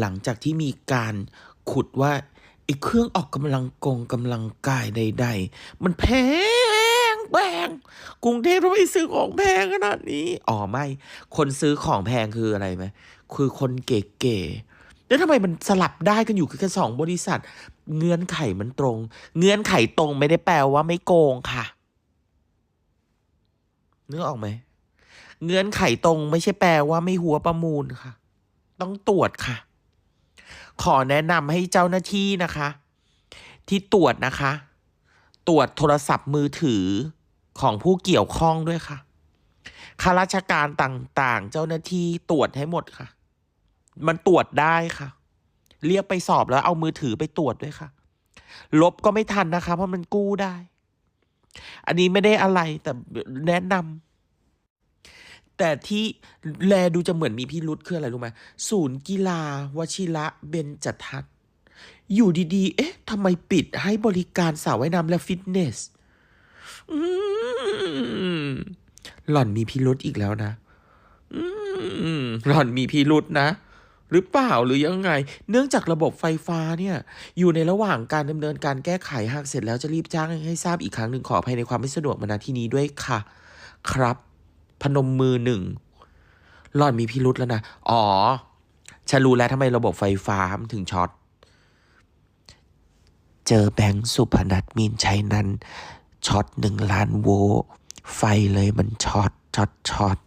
หลังจากที่มีการขุดว่าไอ้เครื่องออกกำลังกงกำลังกายใด ๆ มันแพงแพงกรุงเทพทำไมซื้อของแพงขนาดนี้ อ๋อไม่ คนซื้อของแพงคืออะไรไหมคือคนเก๋ๆแล้วทำไมมันสลับได้กันอยู่แค่สองบริษัท เงื่อนไขมันตรง เงื่อนไขตรงไม่ได้แปลว่าไม่โกงค่ะนึกออกไหมเงื่อนไขตรงไม่ใช่แปลว่าไม่หัวประมูลค่ะ ต้องตรวจค่ะ ขอแนะนำให้เจ้าหน้าที่นะคะ ที่ตรวจนะคะ ตรวจโทรศัพท์มือถือของผู้เกี่ยวข้องด้วยค่ะข้าราชการต่างๆ เจ้าหน้าที่ตรวจให้หมดค่ะ มันตรวจได้ค่ะ เรียกไปสอบแล้วเอามือถือไปตรวจด้วยค่ะ ลบก็ไม่ทันนะคะ เพราะมันกู้ได้ อันนี้ไม่ได้อะไรแต่แนะนำ แต่ที่แลดูจะเหมือนมีพิรุษคืออะไรรู้ไหมศูนย์กีฬาวชิระเบญจทัศน์อยู่ดีๆ เอ๊ะทำไมปิดให้บริการสระว่ายน้ำและฟิตเนสหล่อนมีพิรุษอีกแล้วนะหล่อนมีพิรุษนะ หรือเปล่าหรือยังไง เนื่องจากระบบไฟฟ้าเนี่ย อยู่ในระหว่างการดำเนินการแก้ไขหากเสร็จแล้วจะรีบจ้างให้ทราบอีกครั้งหนึ่งขออภัยในความไม่สะดวกมาณที่นี้ด้วยค่ะ ครับ พนมมือหนึ่งหล่อนมีพิรุษแล้วนะ อ๋อฉันรู้แล้วทำไมระบบไฟฟ้ามันถึงช็อต เจอแบงค์สุพนัทมีนชัยนั้นช็อตหนึ่งล้านโวลต์ไฟเลยมันช็อตช็อตช็อต